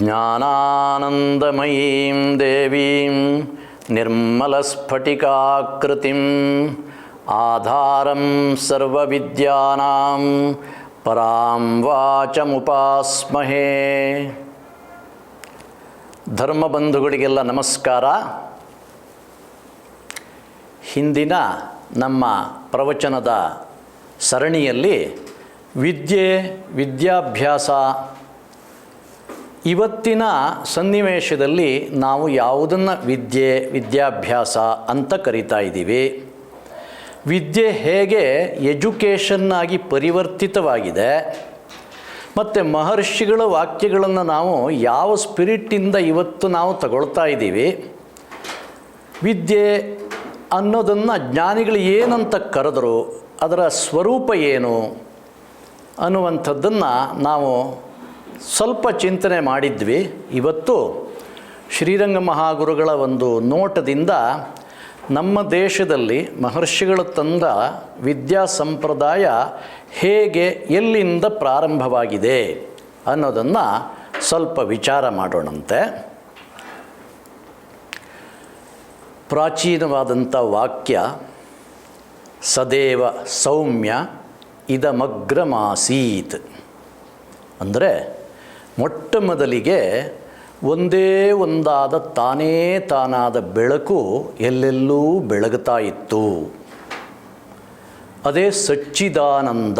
ज्ञानानन्दमयीं देवीं निर्मलस्फटिकाकृतिम् आधारं सर्वविद्यानां परां वाचमुपास्महे ಧರ್ಮಬಂಧುಗಳಿಗೆಲ್ಲ ನಮಸ್ಕಾರ ಹಿಂದಿನ ನಮ್ಮ ಪ್ರವಚನದ ಸರಣಿಯಲ್ಲಿ ವಿದ್ಯೆ ವಿದ್ಯಾಭ್ಯಾಸ ಇವತ್ತಿನ ಸನ್ನಿವೇಶದಲ್ಲಿ ನಾವು ಯಾವುದನ್ನು ವಿದ್ಯೆ, ವಿದ್ಯಾಭ್ಯಾಸ ಅಂತ ಕರಿತಾ ಇದ್ದೀವಿ. ವಿದ್ಯೆ ಹೇಗೆ ಎಜುಕೇಷನ್ನಾಗಿ ಪರಿವರ್ತಿತವಾಗಿದೆ, ಮತ್ತು ಮಹರ್ಷಿಗಳ ವಾಕ್ಯಗಳನ್ನು ನಾವು ಯಾವ ಸ್ಪಿರಿಟ್ಟಿಂದ ಇವತ್ತು ನಾವು ತಗೊಳ್ತಾ ಇದ್ದೀವಿ, ವಿದ್ಯೆ ಅನ್ನೋದನ್ನು ಜ್ಞಾನಿಗಳು ಏನಂತ ಕರೆದರು, ಅದರ ಸ್ವರೂಪ ಏನು ಅನ್ನುವಂಥದ್ದನ್ನು ನಾವು ಸ್ವಲ್ಪ ಚಿಂತನೆ ಮಾಡಿದ್ವಿ. ಇವತ್ತು ಶ್ರೀರಂಗ ಮಹಾಗುರುಗಳ ಒಂದು ನೋಟದಿಂದ ನಮ್ಮ ದೇಶದಲ್ಲಿ ಮಹರ್ಷಿಗಳು ತಂದ ವಿದ್ಯಾ ಸಂಪ್ರದಾಯ ಹೇಗೆ ಎಲ್ಲಿಂದ ಪ್ರಾರಂಭವಾಗಿದೆ ಅನ್ನೋದನ್ನು ಸ್ವಲ್ಪ ವಿಚಾರ ಮಾಡೋಣಂತೆ. ಪ್ರಾಚೀನವಾದಂಥ ವಾಕ್ಯ, ಸದೇವ ಸೌಮ್ಯ ಇದಮಗ್ರಮಾಸೀತ್. ಅಂದರೆ ಮೊಟ್ಟ ಮೊದಲಿಗೆ ಒಂದೇ ಒಂದಾದ ತಾನೇ ತಾನಾದ ಬೆಳಕು ಎಲ್ಲೆಲ್ಲೂ ಬೆಳಗುತ್ತಾ ಇತ್ತು. ಅದೇ ಸಚ್ಚಿದಾನಂದ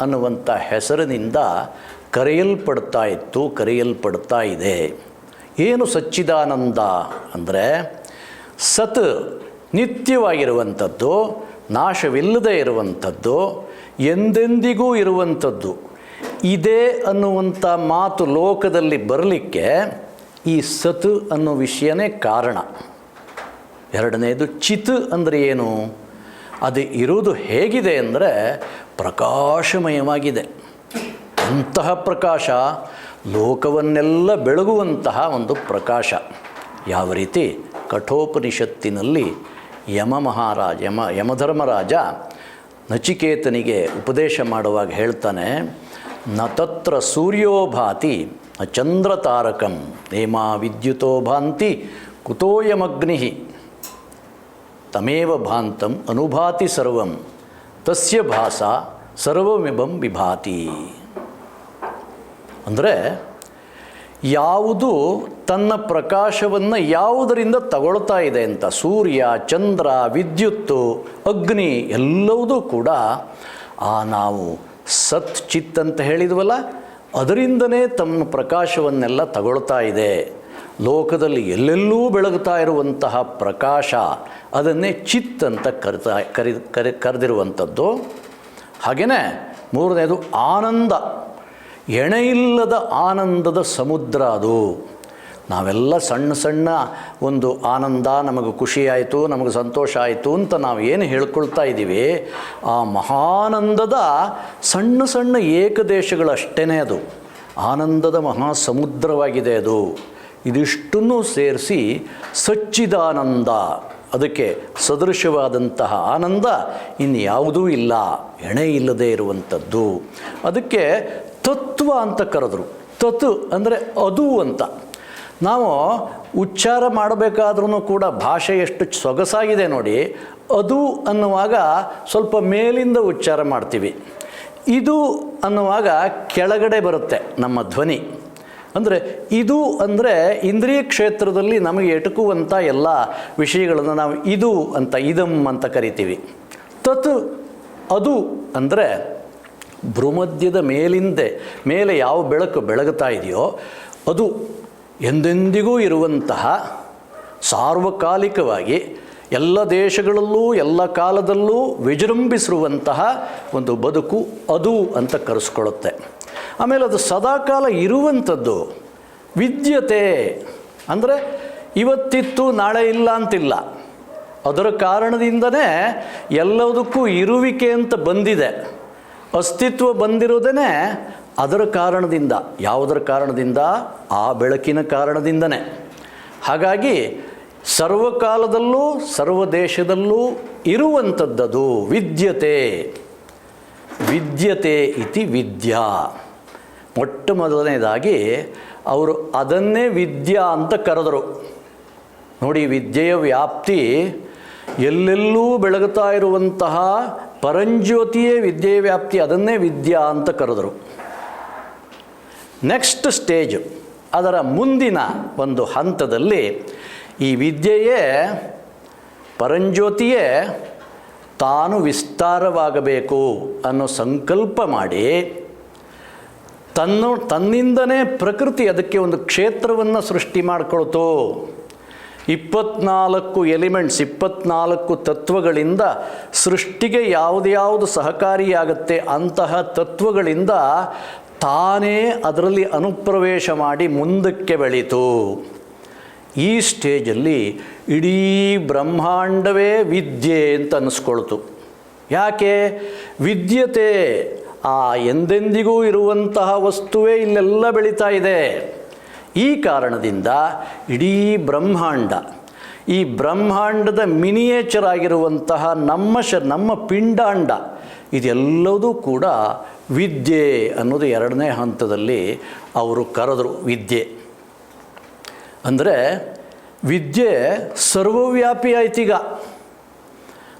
ಅನ್ನುವಂಥ ಹೆಸರಿನಿಂದ ಕರೆಯಲ್ಪಡ್ತಾ ಇತ್ತು, ಕರೆಯಲ್ಪಡ್ತಾ ಇದೆ. ಏನು ಸಚ್ಚಿದಾನಂದ ಅಂದರೆ ಸತ್ ನಿತ್ಯವಾಗಿರುವಂಥದ್ದು, ನಾಶವಿಲ್ಲದೆ ಇರುವಂಥದ್ದು, ಎಂದೆಂದಿಗೂ ಇರುವಂಥದ್ದು. ಇದೆ ಅನ್ನುವಂಥ ಮಾತು ಲೋಕದಲ್ಲಿ ಬರಲಿಕ್ಕೆ ಈ ಸತ್ ಅನ್ನೋ ವಿಷಯನೇ ಕಾರಣ. ಎರಡನೇದು ಚಿತ್ ಅಂದರೆ ಏನು? ಅದು ಇರೋದು ಹೇಗಿದೆ ಅಂದರೆ ಪ್ರಕಾಶಮಯವಾಗಿದೆ. ಅಂತಹ ಪ್ರಕಾಶ ಲೋಕವನ್ನೆಲ್ಲ ಬೆಳಗುವಂತಹ ಒಂದು ಪ್ರಕಾಶ. ಯಾವ ರೀತಿ? ಕಠೋಪನಿಷತ್ತಿನಲ್ಲಿ ಯಮ ಮಹಾರಾಜ, ಯಮ, ಯಮಧರ್ಮರಾಜ ನಚಿಕೇತನಿಗೆ ಉಪದೇಶ ಮಾಡುವಾಗ ಹೇಳ್ತಾನೆ ನ ತತ್ರ ಸೂರ್ಯೋಭಾತಿ, ನ ಚಂದ್ರ ತಾರಕಂ ಹೇಮಾ ವಿದ್ಯುತೋ ಭಾಂತಿ ಕುತೋಯಮಗ್ನಿ ತಮೇವ ಭಾಂತಂ ಅನುಭಾತಿ ಸರ್ವಂ, ತಸ್ಯ ಭಾಸ ಸರ್ವಮಿಬಂ ವಿಭಾತಿ. ಅಂದರೆ ಯಾವುದು ತನ್ನ ಪ್ರಕಾಶವನ್ನು ಯಾವುದರಿಂದ ತಗೊಳ್ತಾ ಇದೆ ಅಂತ, ಸೂರ್ಯ, ಚಂದ್ರ, ವಿದ್ಯುತ್ತು, ಅಗ್ನಿ ಎಲ್ಲವುದೂ ಕೂಡ ಆ ನಾವು ಸತ್ ಚಿತ್ ಅಂತ ಹೇಳಿದ್ವಲ್ಲ, ಅದರಿಂದನೇ ತಮ್ಮ ಪ್ರಕಾಶವನ್ನೆಲ್ಲ ತಗೊಳ್ತಾ ಇದೆ. ಲೋಕದಲ್ಲಿ ಎಲ್ಲೆಲ್ಲೂ ಬೆಳಗುತ್ತಾ ಇರುವಂತಹ ಪ್ರಕಾಶ, ಅದನ್ನೇ ಚಿತ್ ಅಂತ ಕರಿತಾ, ಕರಿ ಕರಿ, ಕರೆದಿರುವಂಥದ್ದು. ಹಾಗೆಯೇ ಮೂರನೇದು ಆನಂದ. ಎಣೆಯಿಲ್ಲದ ಆನಂದದ ಸಮುದ್ರ ಅದು. ನಾವೆಲ್ಲ ಸಣ್ಣ ಸಣ್ಣ ಒಂದು ಆನಂದ, ನಮಗೆ ಖುಷಿಯಾಯಿತು ನಮಗೆ ಸಂತೋಷ ಆಯಿತು ಅಂತ ನಾವು ಏನು ಹೇಳ್ಕೊಳ್ತಾ ಇದ್ದೀವಿ, ಆ ಮಹಾನಂದದ ಸಣ್ಣ ಸಣ್ಣ ಏಕದೇಶಗಳಷ್ಟೇ ಅದು. ಆನಂದದ ಮಹಾ ಸಮುದ್ರವಾಗಿದೆ ಅದು. ಇದಿಷ್ಟನ್ನು ಸೇರಿಸಿ ಸಚ್ಚಿದಾನಂದ, ಅದಕ್ಕೆ ಸದೃಶವಾದಂತಹ ಆನಂದ ಇನ್ಯಾವುದೂ ಇಲ್ಲ, ಎಣೆ ಇಲ್ಲದೆ ಇರುವಂಥದ್ದು. ಅದಕ್ಕೆ ತತ್ವ ಅಂತ ಕರೆದ್ರು. ತತ್ ಅಂದರೆ ಅದು ಅಂತ. ನಾವು ಉಚ್ಚಾರ ಮಾಡಬೇಕಾದ್ರೂ ಕೂಡ ಭಾಷೆ ಎಷ್ಟು ಸೊಗಸಾಗಿದೆ ನೋಡಿ, ಅದು ಅನ್ನುವಾಗ ಸ್ವಲ್ಪ ಮೇಲಿಂದ ಉಚ್ಚಾರ ಮಾಡ್ತೀವಿ. ಇದು ಅನ್ನುವಾಗ ಕೆಳಗಡೆ ಬರುತ್ತೆ ನಮ್ಮ ಧ್ವನಿ. ಅಂದರೆ ಇದು ಅಂದರೆ ಇಂದ್ರಿಯ ಕ್ಷೇತ್ರದಲ್ಲಿ ನಮಗೆ ಎಟುಕುವಂಥ ಎಲ್ಲ ವಿಷಯಗಳನ್ನು ನಾವು ಇದು ಅಂತ, ಇದಂ ಅಂತ ಕರಿತೀವಿ. ತತ್ ಅದು ಅಂದರೆ ಭ್ರೂಮಧ್ಯದ ಮೇಲಿಂದೆ, ಮೇಲೆ ಯಾವ ಬೆಳಕು ಬೆಳಗುತ್ತಾ ಇದೆಯೋ ಅದು ಎಂದೆಂದಿಗೂ ಇರುವಂತಹ ಸಾರ್ವಕಾಲಿಕವಾಗಿ ಎಲ್ಲ ದೇಶಗಳಲ್ಲೂ, ಎಲ್ಲ ಕಾಲದಲ್ಲೂ ವಿಜೃಂಭಿಸಿರುವಂತಹ ಒಂದು ಬದುಕು ಅದು ಅಂತ ಕರೆಸ್ಕೊಳ್ಳುತ್ತೆ. ಆಮೇಲೆ ಅದು ಸದಾಕಾಲ ಇರುವಂಥದ್ದು ವಿದ್ಯತೆ. ಅಂದರೆ ಇವತ್ತಿತ್ತು, ನಾಳೆ ಇಲ್ಲ ಅಂತಿಲ್ಲ. ಅದರ ಕಾರಣದಿಂದನೇ ಎಲ್ಲದಕ್ಕೂ ಇರುವಿಕೆ ಅಂತ ಬಂದಿದೆ. ಅಸ್ತಿತ್ವ ಬಂದಿರೋದೇ ಅದರ ಕಾರಣದಿಂದ, ಯಾವುದರ ಕಾರಣದಿಂದ? ಆ ಬೆಳಕಿನ ಕಾರಣದಿಂದನೇ. ಹಾಗಾಗಿ ಸರ್ವಕಾಲದಲ್ಲೂ ಸರ್ವ ದೇಶದಲ್ಲೂ ಇರುವಂಥದ್ದದು ವಿದ್ಯತೆ. ವಿದ್ಯತೆ ಇತಿ ವಿದ್ಯಾ. ಮೊಟ್ಟ ಮೊದಲನೇದಾಗಿ ಅವರು ಅದನ್ನೇ ವಿದ್ಯಾ ಅಂತ ಕರೆದರು. ನೋಡಿ, ವಿದ್ಯೆಯ ವ್ಯಾಪ್ತಿ ಎಲ್ಲೆಲ್ಲೂ ಬೆಳಗುತ್ತಾ ಇರುವಂತಹ ಪರಂಜ್ಯೋತಿಯೇ ವಿದ್ಯೆಯ ವ್ಯಾಪ್ತಿ, ಅದನ್ನೇ ವಿದ್ಯಾ ಅಂತ ಕರೆದರು. ನೆಕ್ಸ್ಟ್ ಸ್ಟೇಜ್ ಅದರ ಮುಂದಿನ ಒಂದು ಹಂತದಲ್ಲಿ ಈ ವಿದ್ಯೆಯೇ ಪರಂಜ್ಯೋತಿಯೇ ತಾನು ವಿಸ್ತಾರವಾಗಬೇಕು ಅನ್ನೋ ಸಂಕಲ್ಪ ಮಾಡಿ ತನ್ನ ತನ್ನಿಂದನೇ ಪ್ರಕೃತಿ ಅದಕ್ಕೆ ಒಂದು ಕ್ಷೇತ್ರವನ್ನು ಸೃಷ್ಟಿ ಮಾಡಿಕೊಳ್ತು. ಇಪ್ಪತ್ನಾಲ್ಕು ಎಲಿಮೆಂಟ್ಸ್, ಇಪ್ಪತ್ನಾಲ್ಕು ತತ್ವಗಳಿಂದ ಸೃಷ್ಟಿಗೆ ಯಾವುದ್ಯಾವುದು ಸಹಕಾರಿಯಾಗುತ್ತೆ ಅಂತಹ ತತ್ವಗಳಿಂದ ತಾನೇ ಅದರಲ್ಲಿ ಅನುಪ್ರವೇಶ ಮಾಡಿ ಮುಂದಕ್ಕೆ ಬೆಳೀತು. ಈ ಸ್ಟೇಜಲ್ಲಿ ಇಡೀ ಬ್ರಹ್ಮಾಂಡವೇ ವಿದ್ಯೆ ಅಂತ ಅನ್ನಿಸ್ಕೊಳ್ತು ಯಾಕೆ? ವಿದ್ಯತೆ ಆ ಎಂದೆಂದಿಗೂ ಇರುವಂತಹ ವಸ್ತುವೇ ಇಲ್ಲೆಲ್ಲ ಬೆಳೀತಾ ಇದೆ. ಈ ಕಾರಣದಿಂದ ಇಡೀ ಬ್ರಹ್ಮಾಂಡ, ಈ ಬ್ರಹ್ಮಾಂಡದ ಮಿನಿಯೇಚರ್ ಆಗಿರುವಂತಹ ನಮ್ಮ ಶ, ನಮ್ಮ ಪಿಂಡಾಂಡ, ಇದೆಲ್ಲದೂ ಕೂಡ ವಿದ್ಯೆ ಅನ್ನೋದು ಎರಡನೇ ಹಂತದಲ್ಲಿ ಅವರು ಕರೆದರು ವಿದ್ಯೆ. ಅಂದರೆ ವಿದ್ಯೆ ಸರ್ವವ್ಯಾಪಿ ಆಯ್ತೀಗ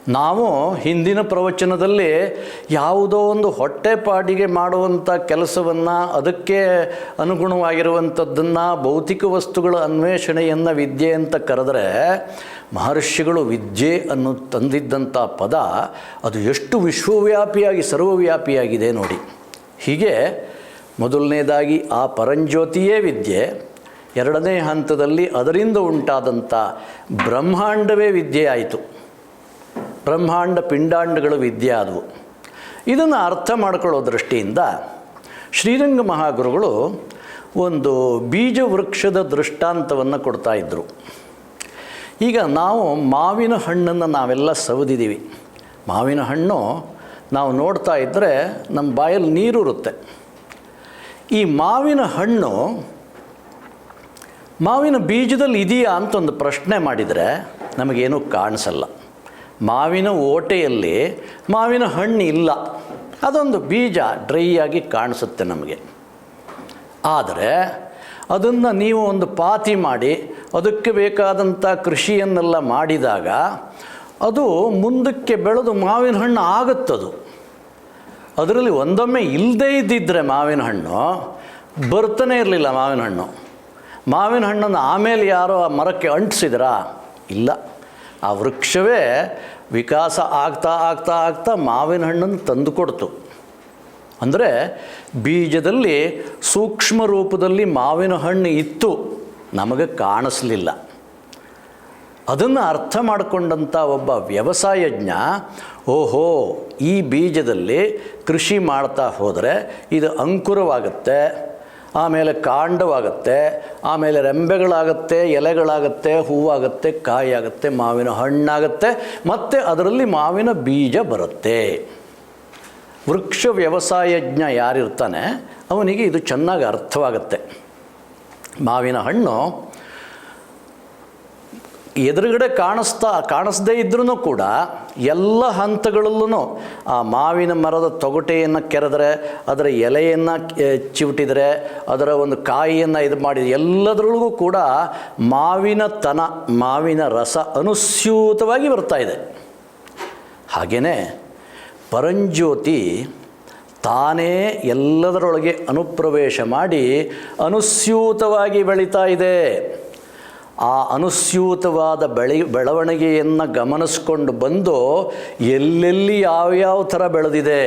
ನಾವು ಹಿಂದಿನ ಪ್ರವಚನದಲ್ಲಿ ಯಾವುದೋ ಒಂದು ಹೊಟ್ಟೆಪಾಡಿಗೆ ಮಾಡುವಂಥ ಕೆಲಸವನ್ನು, ಅದಕ್ಕೆ ಅನುಗುಣವಾಗಿರುವಂಥದ್ದನ್ನು, ಭೌತಿಕ ವಸ್ತುಗಳ ಅನ್ವೇಷಣೆಯನ್ನು ವಿದ್ಯೆ ಅಂತ ಕರೆದರೆ ಮಹರ್ಷಿಗಳು ವಿದ್ಯೆ ಅನ್ನು ತಂದಿದ್ದಂಥ ಪದ ಅದು ಎಷ್ಟು ವಿಶ್ವವ್ಯಾಪಿಯಾಗಿ, ಸರ್ವವ್ಯಾಪಿಯಾಗಿದೆ ನೋಡಿ. ಹೀಗೆ ಮೊದಲನೇದಾಗಿ ಆ ಪರಂಜ್ಯೋತಿಯೇ ವಿದ್ಯೆ, ಎರಡನೇ ಹಂತದಲ್ಲಿ ಅದರಿಂದ ಉಂಟಾದಂಥ ಬ್ರಹ್ಮಾಂಡವೇ ವಿದ್ಯೆ ಆಯಿತು. ಬ್ರಹ್ಮಾಂಡ ಪಿಂಡಾಂಡಗಳು ವಿದ್ಯೆ ಆದವು. ಇದನ್ನು ಅರ್ಥ ಮಾಡ್ಕೊಳ್ಳೋ ದೃಷ್ಟಿಯಿಂದ ಶ್ರೀರಂಗ ಮಹಾಗುರುಗಳು ಒಂದು ಬೀಜ ವೃಕ್ಷದ ದೃಷ್ಟಾಂತವನ್ನು ಕೊಡ್ತಾ ಇದ್ದರು ಈಗ ನಾವು ಮಾವಿನ ಹಣ್ಣನ್ನು ನಾವೆಲ್ಲ ಸವದಿದ್ದೀವಿ. ಮಾವಿನ ಹಣ್ಣು ನಾವು ನೋಡ್ತಾ ಇದ್ದರೆ ನಮ್ಮ ಬಾಯಲ್ಲಿ ನೀರು ಇರುತ್ತೆ ಈ ಮಾವಿನ ಹಣ್ಣು ಮಾವಿನ ಬೀಜದಲ್ಲಿ ಇದೆಯಾ ಅಂತ ಒಂದು ಪ್ರಶ್ನೆ ಮಾಡಿದರೆ ನಮಗೇನೂ ಕಾಣಿಸಲ್ಲ. ಮಾವಿನ ಓಟೆಯಲ್ಲಿ ಮಾವಿನ ಹಣ್ಣು ಇಲ್ಲ ಅದೊಂದು ಬೀಜ ಡ್ರೈ ಆಗಿ ಕಾಣಿಸುತ್ತೆ ನಮಗೆ. ಆದರೆ ಅದನ್ನು ನೀವು ಒಂದು ಪಾತಿ ಮಾಡಿ, ಅದಕ್ಕೆ ಬೇಕಾದಂಥ ಕೃಷಿಯನ್ನೆಲ್ಲ ಮಾಡಿದಾಗ ಅದು ಮುಂದಕ್ಕೆ ಬೆಳೆದು ಮಾವಿನ ಹಣ್ಣು ಆಗುತ್ತದು. ಅದರಲ್ಲಿ ಒಂದೊಮ್ಮೆ ಇಲ್ಲದೇ ಇದ್ದಿದ್ದರೆ ಮಾವಿನ ಹಣ್ಣು, ಬರ್ತಾನೆ ಇರಲಿಲ್ಲ ಮಾವಿನ ಹಣ್ಣು. ಮಾವಿನ ಹಣ್ಣನ್ನು ಆಮೇಲೆ ಯಾರೋ ಆ ಮರಕ್ಕೆ ಅಂಟಿಸಿದ್ರಾ? ಇಲ್ಲ. ಆ ವೃಕ್ಷವೇ ವಿಕಾಸ ಆಗ್ತಾ ಆಗ್ತಾ ಆಗ್ತಾ ಮಾವಿನ ಹಣ್ಣನ್ನು ತಂದುಕೊಡ್ತು ಅಂದರೆ ಬೀಜದಲ್ಲಿ ಸೂಕ್ಷ್ಮ ರೂಪದಲ್ಲಿ ಮಾವಿನ ಹಣ್ಣು ಇತ್ತು, ನಮಗೆ ಕಾಣಿಸ್ಲಿಲ್ಲ. ಅದನ್ನು ಅರ್ಥ ಮಾಡಿಕೊಂಡಂಥ ಒಬ್ಬ ವ್ಯವಸಾಯಜ್ಞ, ಓಹೋ, ಈ ಬೀಜದಲ್ಲಿ ಕೃಷಿ ಮಾಡ್ತಾ ಹೋದರೆ ಇದು ಅಂಕುರವಾಗುತ್ತೆ ಆಮೇಲೆ ಕಾಂಡವಾಗುತ್ತೆ, ಆಮೇಲೆ ರೆಂಬೆಗಳಾಗುತ್ತೆ, ಎಲೆಗಳಾಗುತ್ತೆ, ಹೂವಾಗುತ್ತೆ ಕಾಯಾಗುತ್ತೆ ಮಾವಿನ ಹಣ್ಣಾಗುತ್ತೆ, ಮತ್ತು ಅದರಲ್ಲಿ ಮಾವಿನ ಬೀಜ ಬರುತ್ತೆ. ವೃಕ್ಷ ವ್ಯವಸಾಯಜ್ಞ ಯಾರಿರ್ತಾನೆ, ಅವನಿಗೆ ಇದು ಚೆನ್ನಾಗಿ ಅರ್ಥವಾಗುತ್ತೆ. ಮಾವಿನ ಹಣ್ಣು ಎದುರುಗಡೆ ಕಾಣಿಸ್ತಾ, ಕಾಣಿಸ್ದೇ ಇದ್ರೂ ಕೂಡ ಎಲ್ಲ ಹಂತಗಳಲ್ಲೂ ಆ ಮಾವಿನ ಮರದ ತೊಗಟೆಯನ್ನು ಕೆರೆದರೆ, ಅದರ ಎಲೆಯನ್ನು ಚಿವುಟಿದರೆ, ಅದರ ಒಂದು ಕಾಯಿಯನ್ನು ಇದು ಮಾಡಿದರೆ, ಎಲ್ಲದರೊಳಗೂ ಕೂಡ ಮಾವಿನ ತನ, ಮಾವಿನ ರಸ ಅನುಸ್ಯೂತವಾಗಿ ಬರ್ತಾ ಇದೆ. ಹಾಗೆಯೇ ಪರಂಜ್ಯೋತಿ ತಾನೇ ಎಲ್ಲದರೊಳಗೆ ಅನುಪ್ರವೇಶ ಮಾಡಿ ಅನುಸ್ಯೂತವಾಗಿ ಬೆಳೀತಾ ಇದೆ. ಆ ಅನುಸ್ಯೂತವಾದ ಬೆಳೆ, ಬೆಳವಣಿಗೆಯನ್ನು ಗಮನಿಸ್ಕೊಂಡು ಬಂದು ಎಲ್ಲೆಲ್ಲಿ ಯಾವ್ಯಾವ ಥರ ಬೆಳೆದಿದೆ,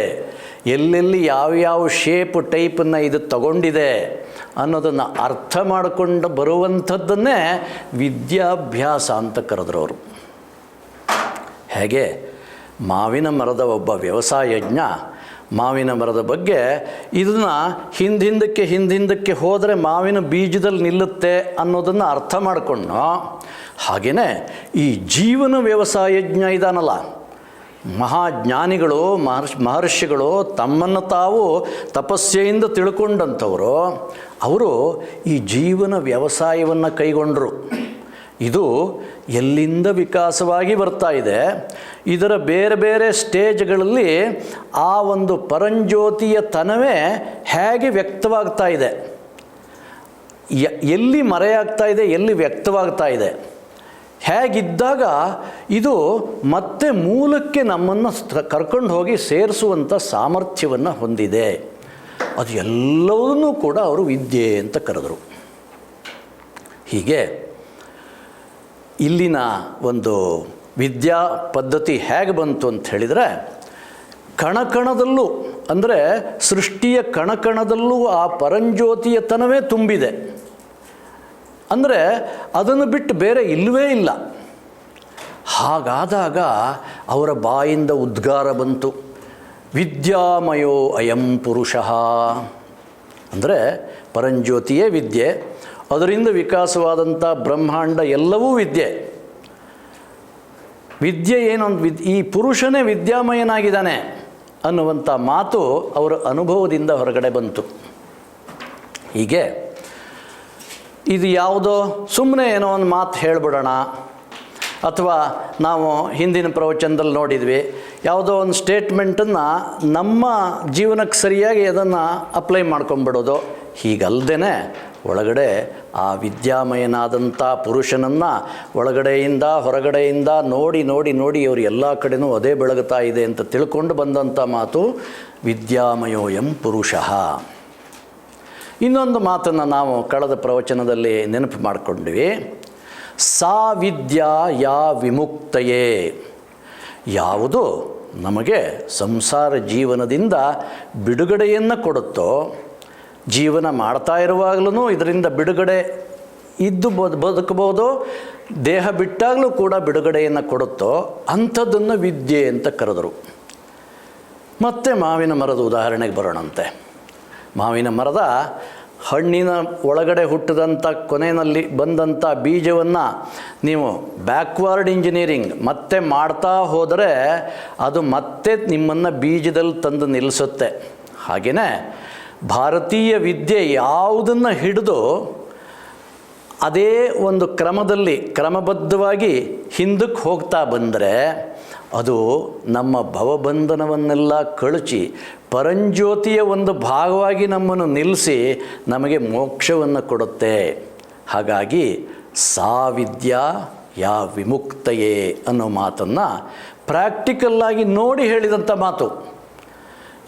ಎಲ್ಲೆಲ್ಲಿ ಯಾವ್ಯಾವ ಶೇಪ್ ಟೈಪನ್ನು ಇದು ತಗೊಂಡಿದೆ ಅನ್ನೋದನ್ನು ಅರ್ಥ ಮಾಡಿಕೊಂಡು ಬರುವಂಥದ್ದನ್ನೇ ವಿದ್ಯಾಭ್ಯಾಸ ಅಂತ ಕರೆದ್ರು ಅವರು ಹೇಗೆ? ಮಾವಿನ ಮರದ ಒಬ್ಬ ವ್ಯವಸಾಯಜ್ಞ ಮಾವಿನ ಮರದ ಬಗ್ಗೆ ಇದನ್ನು ಹಿಂದಿಂದಕ್ಕೆ ಹಿಂದಿಂದಕ್ಕೆ ಹೋದರೆ ಮಾವಿನ ಬೀಜದಲ್ಲಿ ನಿಲ್ಲುತ್ತೆ ಅನ್ನೋದನ್ನು ಅರ್ಥ ಮಾಡಿಕೊಂಡು ಹಾಗೆಯೇ ಈ ಜೀವನ ವ್ಯವಸಾಯಜ್ಞ ಇದಾನಲ್ಲ, ಮಹಾಜ್ಞಾನಿಗಳು, ಮಹರ್ಷಿ, ಮಹರ್ಷಿಗಳು ತಮ್ಮನ್ನು ತಾವು ತಪಸ್ಸೆಯಿಂದ ತಿಳ್ಕೊಂಡಂಥವರು, ಅವರು ಈ ಜೀವನ ವ್ಯವಸಾಯವನ್ನು ಕೈಗೊಂಡರು. ಇದು ಎಲ್ಲಿಂದ ವಿಕಾಸವಾಗಿ ಬರ್ತಾ ಇದೆ, ಇದರ ಬೇರೆ ಬೇರೆ ಸ್ಟೇಜ್ಗಳಲ್ಲಿ ಆ ಒಂದು ಪರಂಜ್ಯೋತಿಯ ತನವೇ ಹೇಗೆ ವ್ಯಕ್ತವಾಗ್ತಾ ಇದೆ ಎಲ್ಲಿ ಮರೆಯಾಗ್ತಾ ಇದೆ, ಎಲ್ಲಿ ವ್ಯಕ್ತವಾಗ್ತಾ ಇದೆ, ಹೇಗಿದ್ದಾಗ ಇದು ಮತ್ತೆ ಮೂಲಕ್ಕೆ ನಮ್ಮನ್ನು ಕರ್ಕೊಂಡು ಹೋಗಿ ಸೇರಿಸುವಂಥ ಸಾಮರ್ಥ್ಯವನ್ನು ಹೊಂದಿದೆ, ಅದು ಎಲ್ಲವನ್ನೂ ಕೂಡ ಅವರು ವಿದ್ಯೆ ಅಂತ ಕರೆದರು. ಹೀಗೆ ಇಲ್ಲಿನ ಒಂದು ವಿದ್ಯಾ ಪದ್ಧತಿ ಹೇಗೆ ಬಂತು ಅಂತ ಹೇಳಿದರೆ, ಕಣಕಣದಲ್ಲೂ, ಅಂದರೆ ಸೃಷ್ಟಿಯ ಕಣಕಣದಲ್ಲೂ ಆ ಪರಂಜ್ಯೋತಿಯತನವೇ ತುಂಬಿದೆ. ಅಂದರೆ ಅದನ್ನು ಬಿಟ್ಟು ಬೇರೆ ಇಲ್ಲವೇ ಇಲ್ಲ. ಹಾಗಾದಾಗ ಅವರ ಬಾಯಿಂದ ಉದ್ಗಾರ ಬಂತು. ವಿದ್ಯಾಮಯೋ ಅಯಂ ಪುರುಷಃ. ಅಂದರೆ ಪರಂಜ್ಯೋತಿಯೇ ವಿದ್ಯೆ. ಅದರಿಂದ ವಿಕಾಸವಾದಂಥ ಬ್ರಹ್ಮಾಂಡ ಎಲ್ಲವೂ ವಿದ್ಯೆ. ವಿದ್ಯೆ ಏನೊಂದು ವಿದ್, ಈ ಪುರುಷನೇ ವಿದ್ಯಾಮಯನಾಗಿದ್ದಾನೆ ಅನ್ನುವಂಥ ಮಾತು ಅವರ ಅನುಭವದಿಂದ ಹೊರಗಡೆ ಬಂತು. ಹೀಗೆ, ಇದು ಯಾವುದೋ ಸುಮ್ಮನೆ ಏನೋ ಒಂದು ಮಾತು ಹೇಳ್ಬಿಡೋಣ, ಅಥವಾ ನಾವು ಹಿಂದಿನ ಪ್ರವಚನದಲ್ಲಿ ನೋಡಿದ್ವಿ, ಯಾವುದೋ ಒಂದು ಸ್ಟೇಟ್ಮೆಂಟನ್ನು ನಮ್ಮ ಜೀವನಕ್ಕೆ ಸರಿಯಾಗಿ ಅದನ್ನು ಅಪ್ಲೈ ಮಾಡ್ಕೊಂಬಿಡೋದು. ಹೀಗಲ್ದೇ ಒಳಗಡೆ ಆ ವಿದ್ಯಾಮಯನಾದಂಥ ಪುರುಷನನ್ನು ಒಳಗಡೆಯಿಂದ ಹೊರಗಡೆಯಿಂದ ನೋಡಿ ನೋಡಿ ನೋಡಿ ಅವರು ಎಲ್ಲ ಕಡೆನೂ ಅದೇ ಬೆಳಗುತ್ತಾ ಇದೆ ಅಂತ ತಿಳ್ಕೊಂಡು ಬಂದಂಥ ಮಾತು ವಿದ್ಯಾಮಯೋಯಂ ಪುರುಷಃ. ಇನ್ನೊಂದು ಮಾತನ್ನು ನಾವು ಕಳೆದ ಪ್ರವಚನದಲ್ಲಿ ನೆನಪು ಮಾಡಿಕೊಂಡ್ವಿ. ಸಾ ವಿದ್ಯಾ ಯಾ ವಿಮುಕ್ತಯೇ. ಯಾವುದು ನಮಗೆ ಸಂಸಾರ ಜೀವನದಿಂದ ಬಿಡುಗಡೆಯನ್ನು ಕೊಡುತ್ತೋ ಜೀವನ ಮಾಡ್ತಾ ಇರುವಾಗಲೂ ಇದರಿಂದ ಬಿಡುಗಡೆ ಇದ್ದು ಬದು, ಬದುಕಬಹುದು, ದೇಹ ಬಿಟ್ಟಾಗಲೂ ಕೂಡ ಬಿಡುಗಡೆಯನ್ನು ಕೊಡುತ್ತೋ ಅಂಥದ್ದನ್ನು ವಿದ್ಯೆ ಅಂತ ಕರೆದರು. ಮತ್ತೆ ಮಾವಿನ ಮರದ ಉದಾಹರಣೆಗೆ ಬರೋಣಂತೆ. ಮಾವಿನ ಮರದ ಹಣ್ಣಿನ ಒಳಗಡೆ ಹುಟ್ಟಿದಂಥ ಕೊನೆಯಲ್ಲಿ ಬಂದಂಥ ಬೀಜವನ್ನು ನೀವು ಬ್ಯಾಕ್ವರ್ಡ್ ಇಂಜಿನಿಯರಿಂಗ್ ಮತ್ತೆ ಮಾಡ್ತಾ ಹೋದರೆ ಅದು ಮತ್ತೆ ನಿಮ್ಮನ್ನು ಬೀಜದಲ್ಲಿ ತಂದು ನಿಲ್ಲಿಸುತ್ತೆ. ಹಾಗೆಯೇ ಭಾರತೀಯ ವಿದ್ಯೆ ಯಾವುದನ್ನು ಹಿಡಿದು ಅದೇ ಒಂದು ಕ್ರಮದಲ್ಲಿ, ಕ್ರಮಬದ್ಧವಾಗಿ ಹಿಂದಕ್ಕೆ ಹೋಗ್ತಾ ಬಂದರೆ ಅದು ನಮ್ಮ ಭವಬಂಧನವನ್ನೆಲ್ಲ ಕಳಚಿ, ಪರಂಜ್ಯೋತಿಯ ಒಂದು ಭಾಗವಾಗಿ ನಮ್ಮನ್ನು ನಿಲ್ಲಿಸಿ ನಮಗೆ ಮೋಕ್ಷವನ್ನು ಕೊಡುತ್ತೆ. ಹಾಗಾಗಿ ಸಾ ವಿದ್ಯಾ ಯಾ ವಿಮುಕ್ತಯೇ ಅನ್ನೋ ಮಾತನ್ನು ಪ್ರಾಕ್ಟಿಕಲ್ಲಾಗಿ ನೋಡಿ ಹೇಳಿದಂಥ ಮಾತು.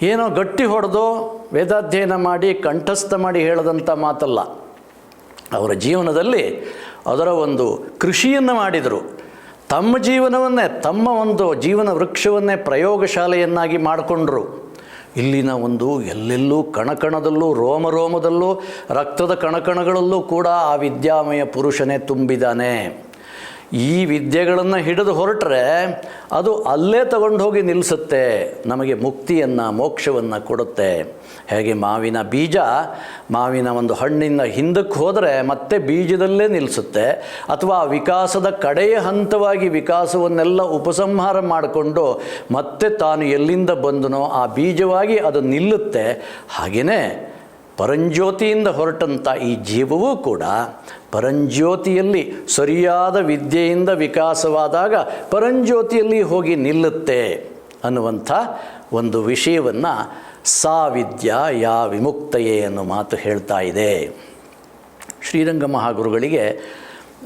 ಏನೋ ಗಟ್ಟಿ ಹೊಡೆದು ವೇದಾಧ್ಯಯನ ಮಾಡಿ, ಕಂಠಸ್ಥ ಮಾಡಿ ಹೇಳದಂಥ ಮಾತಲ್ಲ. ಅವರ ಜೀವನದಲ್ಲಿ ಅದರ ಒಂದು ಕೃಷಿಯನ್ನು ಮಾಡಿದರು. ತಮ್ಮ ಜೀವನವನ್ನೇ, ತಮ್ಮ ಒಂದು ಜೀವನ ವೃಕ್ಷವನ್ನೇ ಪ್ರಯೋಗಶಾಲೆಯನ್ನಾಗಿ ಮಾಡಿಕೊಂಡರು. ಇಲ್ಲಿನ ಒಂದು ಎಲ್ಲೆಲ್ಲೂ ಕಣಕಣದಲ್ಲೂ, ರೋಮ ರೋಮದಲ್ಲೂ, ರಕ್ತದ ಕಣಕಣಗಳಲ್ಲೂ ಕೂಡ ಆ ವಿದ್ಯಾಮಯ ಪುರುಷನೇ ತುಂಬಿದ್ದಾನೆ ಈ ವಿದ್ಯೆಗಳನ್ನು ಹಿಡಿದು ಹೊರಟ್ರೆ ಅದು ಅಲ್ಲೇ ತಗೊಂಡು ಹೋಗಿ ನಿಲ್ಲಿಸುತ್ತೆ ನಮಗೆ ಮುಕ್ತಿಯನ್ನು, ಮೋಕ್ಷವನ್ನು ಕೊಡುತ್ತೆ. ಹೇಗೆ ಮಾವಿನ ಬೀಜ, ಮಾವಿನ ಒಂದು ಹಣ್ಣಿನ ಹಿಂದಕ್ಕೆ ಹೋದರೆ ಮತ್ತೆ ಬೀಜದಲ್ಲೇ ನಿಲ್ಲಿಸುತ್ತೆ ಅಥವಾ ವಿಕಾಸದ ಕಡೆಯ ಹಂತವಾಗಿ ವಿಕಾಸವನ್ನೆಲ್ಲ ಉಪಸಂಹಾರ ಮಾಡಿಕೊಂಡು ಮತ್ತೆ ತಾನು ಎಲ್ಲಿಂದ ಬಂದನೋ ಆ ಬೀಜವಾಗಿ ಅದು ನಿಲ್ಲುತ್ತೆ. ಹಾಗೆಯೇ ಪರಂಜ್ಯೋತಿಯಿಂದ ಹೊರಟಂಥ ಈ ಜೀವವೂ ಕೂಡ ಪರಂಜ್ಯೋತಿಯಲ್ಲಿ ಸರಿಯಾದ ವಿದ್ಯೆಯಿಂದ ವಿಕಾಸವಾದಾಗ ಪರಂಜ್ಯೋತಿಯಲ್ಲಿ ಹೋಗಿ ನಿಲ್ಲುತ್ತೆ ಅನ್ನುವಂಥ ಒಂದು ವಿಷಯವನ್ನು ಸಾ ವಿದ್ಯಾ ಯಾ ವಿಮುಕ್ತಯೇ ಅನ್ನೋ ಮಾತು ಹೇಳ್ತಾ ಇದೆ. ಶ್ರೀರಂಗ ಮಹಾಗುರುಗಳಿಗೆ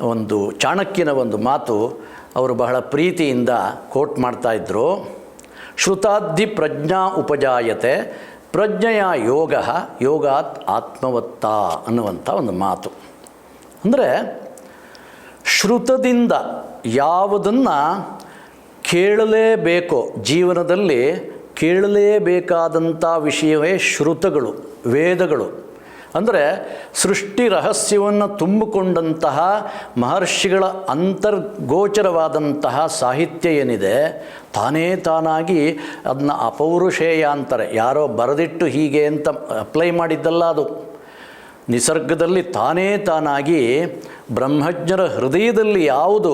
ಒಂದು ಚಾಣಕ್ಯನ ಒಂದು ಮಾತು ಅವರು ಬಹಳ ಪ್ರೀತಿಯಿಂದ ಕೋಟ್ ಮಾಡ್ತಾ ಇದ್ದರು ಶ್ರುತಾದ್ಧಿ ಪ್ರಜ್ಞಾ ಉಪಜಾಯತೆ ಪ್ರಜ್ಞೆಯ ಯೋಗ ಯೋಗಾತ್ ಆತ್ಮವತ್ತ ಅನ್ನುವಂಥ ಒಂದು ಮಾತು. ಅಂದರೆ ಶ್ರುತದಿಂದ ಯಾವುದನ್ನು ಕೇಳಲೇಬೇಕೋ, ಜೀವನದಲ್ಲಿ ಕೇಳಲೇಬೇಕಾದಂಥ ವಿಷಯವೇ ಶ್ರುತಗಳು, ವೇದಗಳು. ಅಂದರೆ ಸೃಷ್ಟಿ ರಹಸ್ಯವನ್ನು ತುಂಬಿಕೊಂಡಂತಹ ಮಹರ್ಷಿಗಳ ಅಂತರ್ಗೋಚರವಾದಂತಹ ಸಾಹಿತ್ಯ ಏನಿದೆ, ತಾನೇ ತಾನಾಗಿ ಅದನ್ನ ಅಪೌರುಷೇಯ ಅಂತಾರೆ. ಯಾರೋ ಬರೆದಿಟ್ಟು ಹೀಗೆ ಅಂತ ಅಪ್ಲೈ ಮಾಡಿದ್ದಲ್ಲ ಅದು. ನಿಸರ್ಗದಲ್ಲಿ ತಾನೇ ತಾನಾಗಿ ಬ್ರಹ್ಮಜ್ಞರ ಹೃದಯದಲ್ಲಿ ಯಾವುದು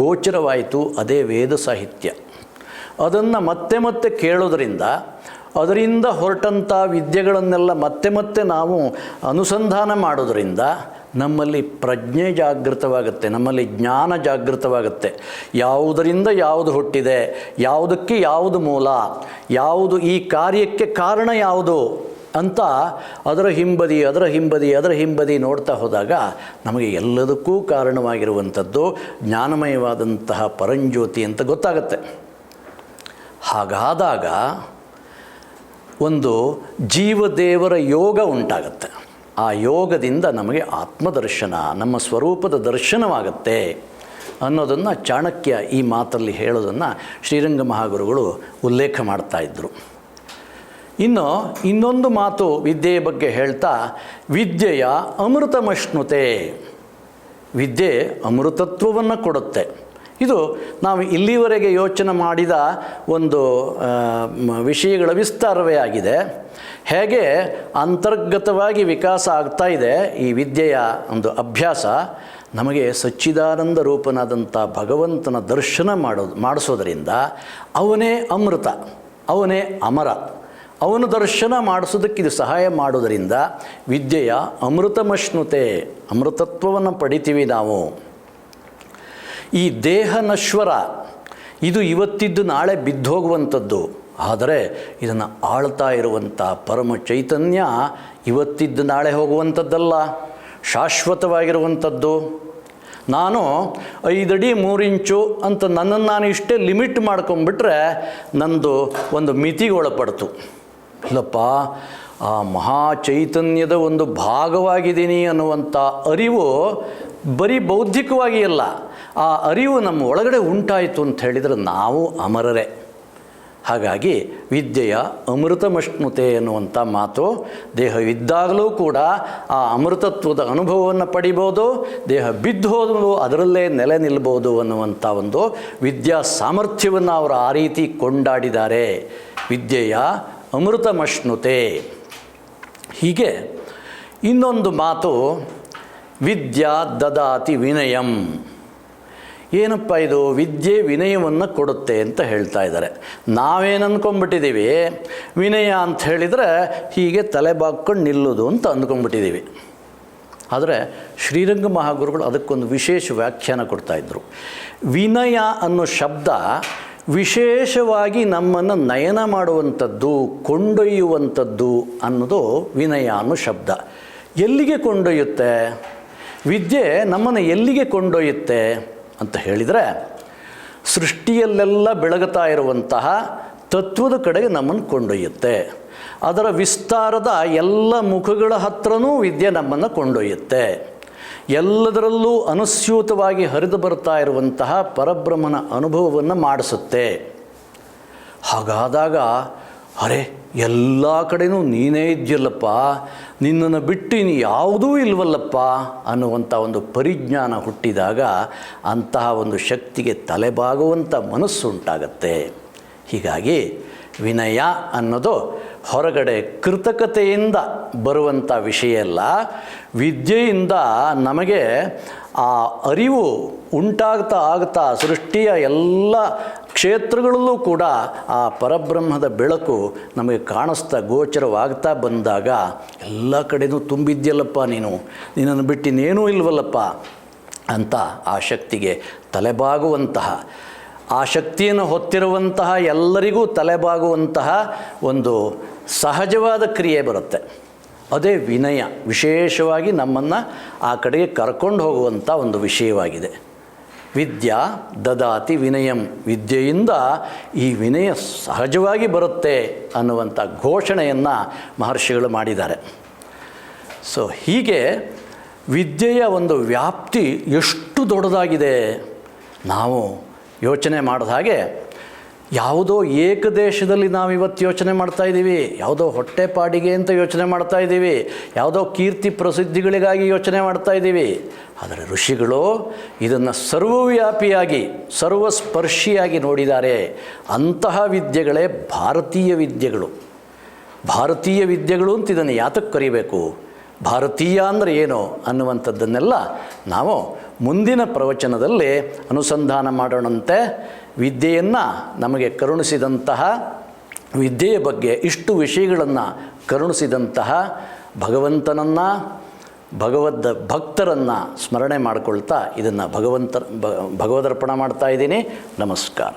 ಗೋಚರವಾಯಿತು, ಅದೇ ವೇದ ಸಾಹಿತ್ಯ. ಅದನ್ನು ಮತ್ತೆ ಮತ್ತೆ ಕೇಳೋದ್ರಿಂದ ಅದರಿಂದ ಹೊರಟಂಥ ವಿದ್ಯೆಗಳನ್ನೆಲ್ಲ ಮತ್ತೆ ಮತ್ತೆ ನಾವು ಅನುಸಂಧಾನ ಮಾಡೋದರಿಂದ ನಮ್ಮಲ್ಲಿ ಪ್ರಜ್ಞೆ ಜಾಗೃತವಾಗುತ್ತೆ, ನಮ್ಮಲ್ಲಿ ಜ್ಞಾನ ಜಾಗೃತವಾಗುತ್ತೆ. ಯಾವುದರಿಂದ ಯಾವುದು ಹುಟ್ಟಿದೆ, ಯಾವುದಕ್ಕೆ ಯಾವುದು ಮೂಲ, ಯಾವುದು ಈ ಕಾರ್ಯಕ್ಕೆ ಕಾರಣ ಯಾವುದು ಅಂತ ಅದರ ಹಿಂಬದಿ ಅದರ ಹಿಂಬದಿ ಅದರ ಹಿಂಬದಿ ನೋಡ್ತಾ ಹೋದಾಗ ನಮಗೆ ಎಲ್ಲದಕ್ಕೂ ಕಾರಣವಾಗಿರುವಂಥದ್ದು ಜ್ಞಾನಮಯವಾದಂತಹ ಪರಂಜ್ಯೋತಿ ಅಂತ ಗೊತ್ತಾಗುತ್ತೆ. ಹಾಗಾದಾಗ ಒಂದು ಜೀವದೇವರ ಯೋಗ ಉಂಟಾಗತ್ತೆ. ಆ ಯೋಗದಿಂದ ನಮಗೆ ಆತ್ಮದರ್ಶನ, ನಮ್ಮ ಸ್ವರೂಪದ ದರ್ಶನವಾಗತ್ತೆ ಅನ್ನೋದನ್ನು ಚಾಣಕ್ಯ ಈ ಮಾತಲ್ಲಿ ಹೇಳೋದನ್ನು ಶ್ರೀರಂಗ ಮಹಾಗುರುಗಳು ಉಲ್ಲೇಖ ಮಾಡ್ತಾ ಇದ್ದರು ಇನ್ನು ಇನ್ನೊಂದು ಮಾತು ವಿದ್ಯೆಯ ಬಗ್ಗೆ ಹೇಳ್ತಾ, ವಿದ್ಯೆಯ ಅಮೃತಮಷ್ಣುತೆ ವಿದ್ಯೆ ಅಮೃತತ್ವವನ್ನು ಕೊಡುತ್ತೆ. ಇದು ನಾವು ಇಲ್ಲಿವರೆಗೆ ಯೋಚನೆ ಮಾಡಿದ ಒಂದು ವಿಷಯಗಳ ವಿಸ್ತಾರವೇ ಆಗಿದೆ. ಹೇಗೆ ಅಂತರ್ಗತವಾಗಿ ವಿಕಾಸ ಆಗ್ತಾ ಇದೆ ಈ ವಿದ್ಯೆಯ ಒಂದು ಅಭ್ಯಾಸ, ನಮಗೆ ಸಚ್ಚಿದಾನಂದ ರೂಪನಾದಂಥ ಭಗವಂತನ ದರ್ಶನ ಮಾಡೋದು, ಮಾಡಿಸೋದರಿಂದ ಅವನೇ ಅಮೃತ, ಅವನೇ ಅಮರ. ಅವನು ದರ್ಶನ ಮಾಡಿಸೋದಕ್ಕೆ ಇದು ಸಹಾಯ ಮಾಡೋದರಿಂದ ವಿದ್ಯೆಯ ಅಮೃತಮಶ್ನುತೆ, ಅಮೃತತ್ವವನ್ನು ಪಡಿತೀವಿ ನಾವು. ಈ ದೇಹ ನಶ್ವರ ಇದು ಇವತ್ತಿದ್ದು ನಾಳೆ ಬಿದ್ದೋಗುವಂಥದ್ದು. ಆದರೆ ಇದನ್ನು ಆಳ್ತಾ ಇರುವಂಥ ಪರಮ ಚೈತನ್ಯ ಇವತ್ತಿದ್ದು ನಾಳೆ ಹೋಗುವಂಥದ್ದಲ್ಲ, ಶಾಶ್ವತವಾಗಿರುವಂಥದ್ದು. ನಾನು ಐದಡಿ ಮೂರಿಂಚು ಅಂತ ನನ್ನನ್ನು ನಾನು ಇಷ್ಟೇ ಲಿಮಿಟ್ ಮಾಡ್ಕೊಂಬಿಟ್ರೆ ನಂದು ಒಂದು ಮಿತಿಗೊಳಪಡ್ತು. ಇಲ್ಲಪ್ಪ, ಆ ಮಹಾ ಚೈತನ್ಯದ ಒಂದು ಭಾಗವಾಗಿದ್ದೀನಿ ಅನ್ನುವಂಥ ಅರಿವು ಬರೀ ಬೌದ್ಧಿಕವಾಗಿ ಅಲ್ಲ ಆ ಅರಿವು ನಮ್ಮ ಒಳಗಡೆ ಉಂಟಾಯಿತು ಅಂತ ಹೇಳಿದರೆ ನಾವು ಅಮರರೇ. ಹಾಗಾಗಿ ವಿದ್ಯೆಯ ಅಮೃತಮಷ್ಣುತೆ ಎನ್ನುವಂಥ ಮಾತು ದೇಹವಿದ್ದಾಗಲೂ ಕೂಡ ಆ ಅಮೃತತ್ವದ ಅನುಭವವನ್ನು ಪಡಿಬೋದು, ದೇಹ ಬಿದ್ದು ಹೋದರೂ ಅದರಲ್ಲೇ ನೆಲೆ ನಿಲ್ಬೋದು ಅನ್ನುವಂಥ ಒಂದು ವಿದ್ಯಾ ಸಾಮರ್ಥ್ಯವನ್ನು ಅವರು ಆ ರೀತಿ ಕೊಂಡಾಡಿದ್ದಾರೆ. ವಿದ್ಯೆಯ ಅಮೃತಮಷ್ಣುತೆ ಹೀಗೆ ಇನ್ನೊಂದು ಮಾತು ವಿದ್ಯಾ ದದಾತಿ ವಿನಯಂ. ಏನಪ್ಪ ಇದು ವಿದ್ಯೆ ವಿನಯವನ್ನು ಕೊಡುತ್ತೆ ಅಂತ ಹೇಳ್ತಾ ಇದ್ದಾರೆ. ನಾವೇನು ಅಂದ್ಕೊಂಡ್ಬಿಟ್ಟಿದ್ದೀವಿ ವಿನಯ ಅಂತ ಹೇಳಿದರೆ ಹೀಗೆ ತಲೆ ಬಾಕ್ಕೊಂಡು ನಿಲ್ಲೋದು ಅಂತ ಅಂದ್ಕೊಂಡ್ಬಿಟ್ಟಿದ್ದೀವಿ. ಆದರೆ ಶ್ರೀರಂಗ ಮಹಾಗುರುಗಳು ಅದಕ್ಕೊಂದು ವಿಶೇಷ ವ್ಯಾಖ್ಯಾನ ಕೊಡ್ತಾಯಿದ್ರು ವಿನಯ ಅನ್ನೋ ಶಬ್ದ ವಿಶೇಷವಾಗಿ ನಮ್ಮನ್ನು ನಯನ ಮಾಡುವಂಥದ್ದು, ಕೊಂಡೊಯ್ಯುವಂಥದ್ದು ಅನ್ನೋದು ವಿನಯ ಅನ್ನೋ ಶಬ್ದ. ಎಲ್ಲಿಗೆ ಕೊಂಡೊಯ್ಯುತ್ತೆ? ವಿದ್ಯೆ ನಮ್ಮನ್ನು ಎಲ್ಲಿಗೆ ಕೊಂಡೊಯ್ಯುತ್ತೆ? ಅಂತ ಹೇಳಿದರೆ, ಸೃಷ್ಟಿಯಲ್ಲೆಲ್ಲ ಬೆಳಗುತ್ತಾ ಇರುವಂತಹ ತತ್ವದ ಕಡೆಗೆ ನಮ್ಮನ್ನು ಕೊಂಡೊಯ್ಯುತ್ತೆ. ಅದರ ವಿಸ್ತಾರದ ಎಲ್ಲ ಮುಖಗಳ ಹತ್ರನೂ ವಿದ್ಯೆ ನಮ್ಮನ್ನು ಕೊಂಡೊಯ್ಯುತ್ತೆ. ಎಲ್ಲದರಲ್ಲೂ ಅನುಸ್ಯೂತವಾಗಿ ಹರಿದು ಬರ್ತಾ ಇರುವಂತಹ ಪರಬ್ರಹ್ಮನ ಅನುಭವವನ್ನು ಮಾಡಿಸುತ್ತೆ. ಹಾಗಾದಾಗ ಅರೆ, ಎಲ್ಲ ಕಡೆಯೂ ನೀನೇ ಇದ್ಯಲ್ಲಪ್ಪ ನಿನ್ನನ್ನು ಬಿಟ್ಟು ಇನ್ನು ಯಾವುದೂ ಇಲ್ವಲ್ಲಪ್ಪ ಅನ್ನುವಂಥ ಒಂದು ಪರಿಜ್ಞಾನ ಹುಟ್ಟಿದಾಗ ಅಂತಹ ಒಂದು ಶಕ್ತಿಗೆ ತಲೆಬಾಗುವಂಥ ಮನಸ್ಸು ಉಂಟಾಗತ್ತೆ ಹೀಗಾಗಿ ವಿನಯ ಅನ್ನೋದು ಹೊರಗಡೆ ಕೃತಕತೆಯಿಂದ ಬರುವಂಥ ವಿಷಯ ಅಲ್ಲ, ವಿದ್ಯೆಯಿಂದ ನಮಗೆ ಆ ಅರಿವು ಉಂಟಾಗ್ತಾ ಆಗ್ತಾ ಸೃಷ್ಟಿಯ ಎಲ್ಲ ಕ್ಷೇತ್ರಗಳಲ್ಲೂ ಕೂಡ ಆ ಪರಬ್ರಹ್ಮದ ಬೆಳಕು ನಮಗೆ ಕಾಣಿಸ್ತಾ ಗೋಚರವಾಗ್ತಾ ಬಂದಾಗ ಎಲ್ಲ ಕಡೆನೂ ತುಂಬಿದ್ಯಲ್ಲಪ್ಪ ನೀನು. ನಿನ್ನನ್ನು ಬಿಟ್ಟು ಇನ್ನೇನೂ ಇಲ್ವಲ್ಲಪ್ಪ ಅಂತ ಆ ಶಕ್ತಿಗೆ ತಲೆಬಾಗುವಂತಹ, ಆ ಶಕ್ತಿಯನ್ನು ಹೊತ್ತಿರುವಂತಹ ಎಲ್ಲರಿಗೂ ತಲೆಬಾಗುವಂತಹ ಒಂದು ಸಹಜವಾದ ಕ್ರಿಯೆ ಬರುತ್ತೆ. ಅದೇ ವಿನಯ. ವಿಶೇಷವಾಗಿ ನಮ್ಮನ್ನು ಆ ಕಡೆಗೆ ಕರ್ಕೊಂಡು ಹೋಗುವಂಥ ಒಂದು ವಿಷಯವಾಗಿದೆ. ವಿದ್ಯಾ ದದಾತಿ ವಿನಯಂ. ವಿದ್ಯೆಯಿಂದ ಈ ವಿನಯ ಸಹಜವಾಗಿ ಬರುತ್ತೆ ಅನ್ನುವಂಥ ಘೋಷಣೆಯನ್ನು ಮಹರ್ಷಿಗಳು ಮಾಡಿದ್ದಾರೆ. ಸೊ ಹೀಗೆ ವಿದ್ಯೆಯ ಒಂದು ವ್ಯಾಪ್ತಿ ಎಷ್ಟು ದೊಡ್ಡದಾಗಿದೆ? ನಾವು ಯೋಚನೆ ಮಾಡಿದ ಹಾಗೆ ಯಾವುದೋ ಏಕದೇಶದಲ್ಲಿ ನಾವು ಇವತ್ತು ಯೋಚನೆ ಮಾಡ್ತಾ ಇದ್ದೀವಿ, ಯಾವುದೋ ಹೊಟ್ಟೆಪಾಡಿಗೆ ಅಂತ ಯೋಚನೆ ಮಾಡ್ತಾ ಇದ್ದೀವಿ, ಯಾವುದೋ ಕೀರ್ತಿ ಪ್ರಸಿದ್ಧಿಗಳಿಗಾಗಿ ಯೋಚನೆ ಮಾಡ್ತಾ ಇದ್ದೀವಿ. ಆದರೆ ಋಷಿಗಳು ಇದನ್ನು ಸರ್ವವ್ಯಾಪಿಯಾಗಿ, ಸರ್ವಸ್ಪರ್ಶಿಯಾಗಿ ನೋಡಿದ್ದಾರೆ. ಅಂತಹ ವಿದ್ಯೆಗಳೇ ಭಾರತೀಯ ವಿದ್ಯೆಗಳು. ಭಾರತೀಯ ವಿದ್ಯೆಗಳು ಅಂತ ಇದನ್ನು ಯಾತಕ್ಕೆ ಕರಿಬೇಕು? ಭಾರತೀಯ ಅಂದರೆ ಏನು ಅನ್ನುವಂಥದ್ದನ್ನೆಲ್ಲ ನಾವು ಮುಂದಿನ ಪ್ರವಚನದಲ್ಲಿ ಅನುಸಂಧಾನ ಮಾಡೋಣಂತೆ. ವಿದ್ಯೆಯನ್ನು ನಮಗೆ ಕರುಣಿಸಿದಂತಹ, ವಿದ್ಯೆಯ ಬಗ್ಗೆ ಇಷ್ಟು ವಿಷಯಗಳನ್ನು ಕರುಣಿಸಿದಂತಹ ಭಗವಂತನನ್ನು, ಭಗವದ್ ಭಕ್ತರನ್ನು ಸ್ಮರಣೆ ಮಾಡಿಕೊಳ್ತಾ ಇದನ್ನು ಭಗವಂತ ಭಗವದರ್ಪಣ ಮಾಡ್ತಾ ಇದ್ದೀನಿ. ನಮಸ್ಕಾರ.